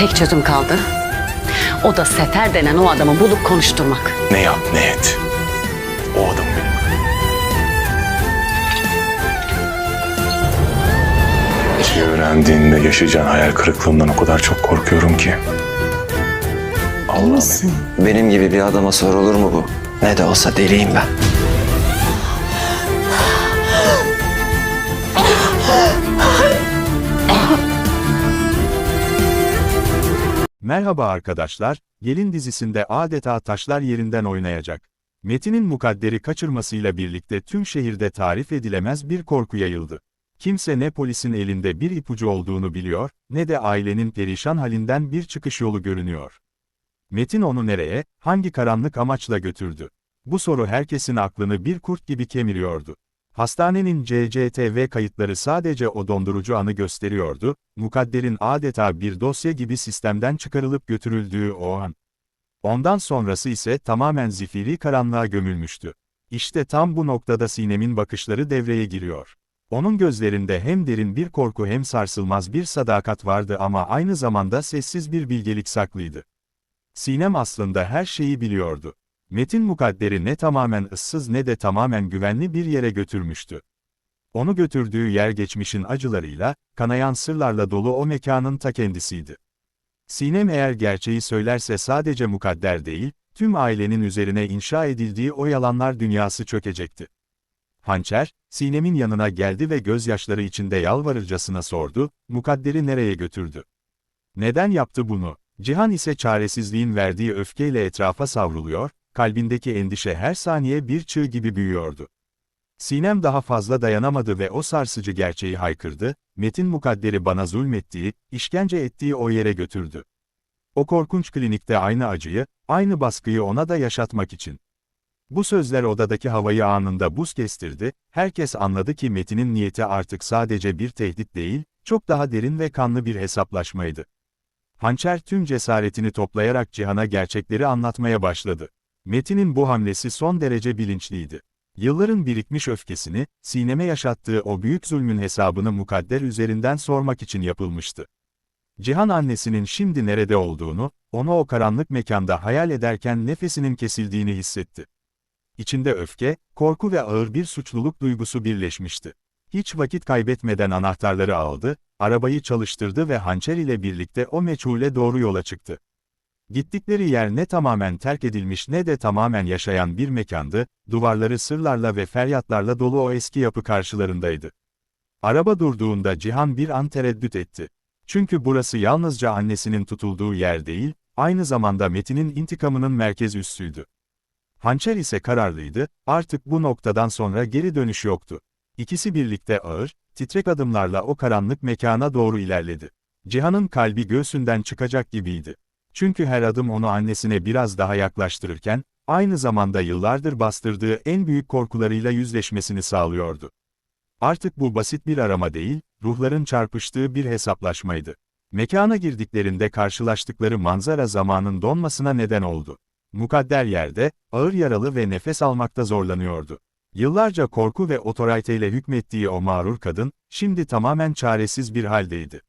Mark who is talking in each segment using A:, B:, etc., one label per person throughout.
A: tek çözüm kaldı. O da Sefer denen o adamı bulup konuşturmak.
B: Ne yap ne et. O adam benim. Gerçeği öğrendiğinde yaşayacağın hayal kırıklığından o kadar çok korkuyorum ki. Allah'ım.
C: Benim gibi bir adama sorulur mu bu? Ne de olsa deliyim ben.
D: Merhaba arkadaşlar, Gelin dizisinde adeta taşlar yerinden oynayacak. Metin'in mukadderi kaçırmasıyla birlikte tüm şehirde tarif edilemez bir korku yayıldı. Kimse ne polisin elinde bir ipucu olduğunu biliyor, ne de ailenin perişan halinden bir çıkış yolu görünüyor. Metin onu nereye, hangi karanlık amaçla götürdü? Bu soru herkesin aklını bir kurt gibi kemiriyordu. Hastanenin CCTV kayıtları sadece o dondurucu anı gösteriyordu, mukadderin adeta bir dosya gibi sistemden çıkarılıp götürüldüğü o an. Ondan sonrası ise tamamen zifiri karanlığa gömülmüştü. İşte tam bu noktada Sinem'in bakışları devreye giriyor. Onun gözlerinde hem derin bir korku hem sarsılmaz bir sadakat vardı ama aynı zamanda sessiz bir bilgelik saklıydı. Sinem aslında her şeyi biliyordu. Metin mukadderi ne tamamen ıssız ne de tamamen güvenli bir yere götürmüştü. Onu götürdüğü yer geçmişin acılarıyla, kanayan sırlarla dolu o mekanın ta kendisiydi. Sinem eğer gerçeği söylerse sadece mukadder değil, tüm ailenin üzerine inşa edildiği o yalanlar dünyası çökecekti. Hançer, Sinem'in yanına geldi ve gözyaşları içinde yalvarırcasına sordu, mukadderi nereye götürdü? Neden yaptı bunu? Cihan ise çaresizliğin verdiği öfkeyle etrafa savruluyor, kalbindeki endişe her saniye bir çığ gibi büyüyordu. Sinem daha fazla dayanamadı ve o sarsıcı gerçeği haykırdı, Metin mukadderi bana zulmettiği, işkence ettiği o yere götürdü. O korkunç klinikte aynı acıyı, aynı baskıyı ona da yaşatmak için. Bu sözler odadaki havayı anında buz kestirdi, herkes anladı ki Metin'in niyeti artık sadece bir tehdit değil, çok daha derin ve kanlı bir hesaplaşmaydı. Hançer tüm cesaretini toplayarak Cihan'a gerçekleri anlatmaya başladı. Metin'in bu hamlesi son derece bilinçliydi. Yılların birikmiş öfkesini, Sinem'e yaşattığı o büyük zulmün hesabını mukadder üzerinden sormak için yapılmıştı. Cihan annesinin şimdi nerede olduğunu, onu o karanlık mekanda hayal ederken nefesinin kesildiğini hissetti. İçinde öfke, korku ve ağır bir suçluluk duygusu birleşmişti. Hiç vakit kaybetmeden anahtarları aldı, arabayı çalıştırdı ve hançer ile birlikte o meçhule doğru yola çıktı. Gittikleri yer ne tamamen terk edilmiş ne de tamamen yaşayan bir mekandı, duvarları sırlarla ve feryatlarla dolu o eski yapı karşılarındaydı. Araba durduğunda Cihan bir an tereddüt etti. Çünkü burası yalnızca annesinin tutulduğu yer değil, aynı zamanda Metin'in intikamının merkez üssüydü. Hançer ise kararlıydı, artık bu noktadan sonra geri dönüş yoktu. İkisi birlikte ağır, titrek adımlarla o karanlık mekana doğru ilerledi. Cihan'ın kalbi göğsünden çıkacak gibiydi. Çünkü her adım onu annesine biraz daha yaklaştırırken, aynı zamanda yıllardır bastırdığı en büyük korkularıyla yüzleşmesini sağlıyordu. Artık bu basit bir arama değil, ruhların çarpıştığı bir hesaplaşmaydı. Mekana girdiklerinde karşılaştıkları manzara zamanın donmasına neden oldu. Mukadder yerde, ağır yaralı ve nefes almakta zorlanıyordu. Yıllarca korku ve otoriteyle hükmettiği o mağrur kadın, şimdi tamamen çaresiz bir haldeydi.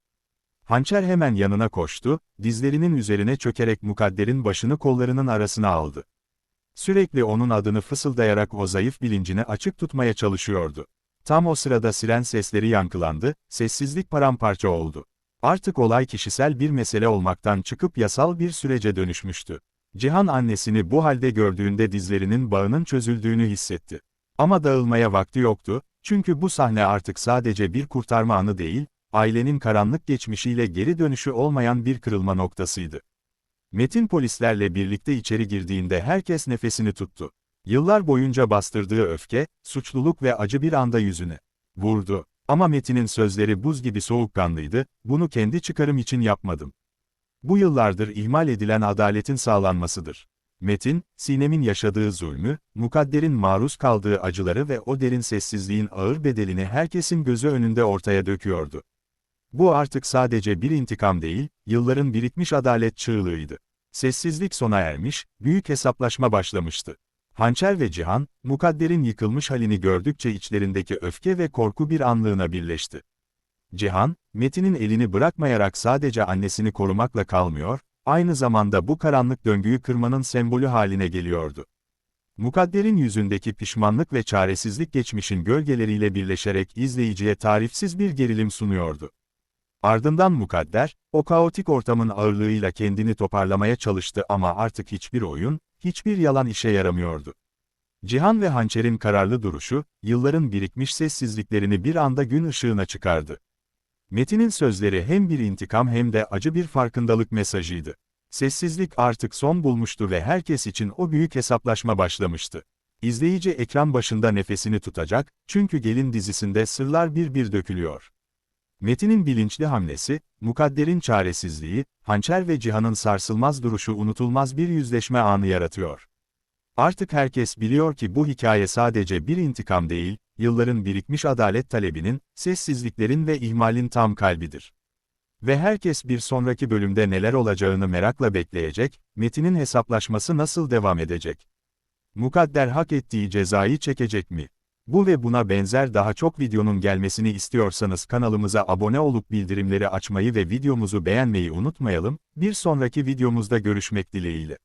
D: Hançer hemen yanına koştu, dizlerinin üzerine çökerek mukadderin başını kollarının arasına aldı. Sürekli onun adını fısıldayarak o zayıf bilincini açık tutmaya çalışıyordu. Tam o sırada siren sesleri yankılandı, sessizlik paramparça oldu. Artık olay kişisel bir mesele olmaktan çıkıp yasal bir sürece dönüşmüştü. Cihan annesini bu halde gördüğünde dizlerinin bağının çözüldüğünü hissetti. Ama dağılmaya vakti yoktu, çünkü bu sahne artık sadece bir kurtarma anı değil, ailenin karanlık geçmişiyle geri dönüşü olmayan bir kırılma noktasıydı. Metin polislerle birlikte içeri girdiğinde herkes nefesini tuttu. Yıllar boyunca bastırdığı öfke, suçluluk ve acı bir anda yüzüne vurdu. Ama Metin'in sözleri buz gibi soğukkanlıydı, bunu kendi çıkarım için yapmadım. Bu yıllardır ihmal edilen adaletin sağlanmasıdır. Metin, Sinem'in yaşadığı zulmü, mukadderin maruz kaldığı acıları ve o derin sessizliğin ağır bedelini herkesin gözü önünde ortaya döküyordu. Bu artık sadece bir intikam değil, yılların birikmiş adalet çığlığıydı. Sessizlik sona ermiş, büyük hesaplaşma başlamıştı. Hançer ve Cihan, mukadderin yıkılmış halini gördükçe içlerindeki öfke ve korku bir anlığına birleşti. Cihan, Metin'in elini bırakmayarak sadece annesini korumakla kalmıyor, aynı zamanda bu karanlık döngüyü kırmanın sembolü haline geliyordu. Mukadder'in yüzündeki pişmanlık ve çaresizlik geçmişin gölgeleriyle birleşerek izleyiciye tarifsiz bir gerilim sunuyordu. Ardından Mukadder, o kaotik ortamın ağırlığıyla kendini toparlamaya çalıştı ama artık hiçbir oyun, hiçbir yalan işe yaramıyordu. Cihan ve Hançer'in kararlı duruşu, yılların birikmiş sessizliklerini bir anda gün ışığına çıkardı. Metin'in sözleri hem bir intikam hem de acı bir farkındalık mesajıydı. Sessizlik artık son bulmuştu ve herkes için o büyük hesaplaşma başlamıştı. İzleyici ekran başında nefesini tutacak, çünkü Gelin dizisinde sırlar bir bir dökülüyor. Metin'in bilinçli hamlesi, Mukadder'in çaresizliği, Hançer ve Cihan'ın sarsılmaz duruşu unutulmaz bir yüzleşme anı yaratıyor. Artık herkes biliyor ki bu hikaye sadece bir intikam değil, yılların birikmiş adalet talebinin, sessizliklerin ve ihmalin tam kalbidir. Ve herkes bir sonraki bölümde neler olacağını merakla bekleyecek, Metin'in hesaplaşması nasıl devam edecek? Mukadder hak ettiği cezayı çekecek mi? Bu ve buna benzer daha çok videonun gelmesini istiyorsanız kanalımıza abone olup bildirimleri açmayı ve videomuzu beğenmeyi unutmayalım, bir sonraki videomuzda görüşmek dileğiyle.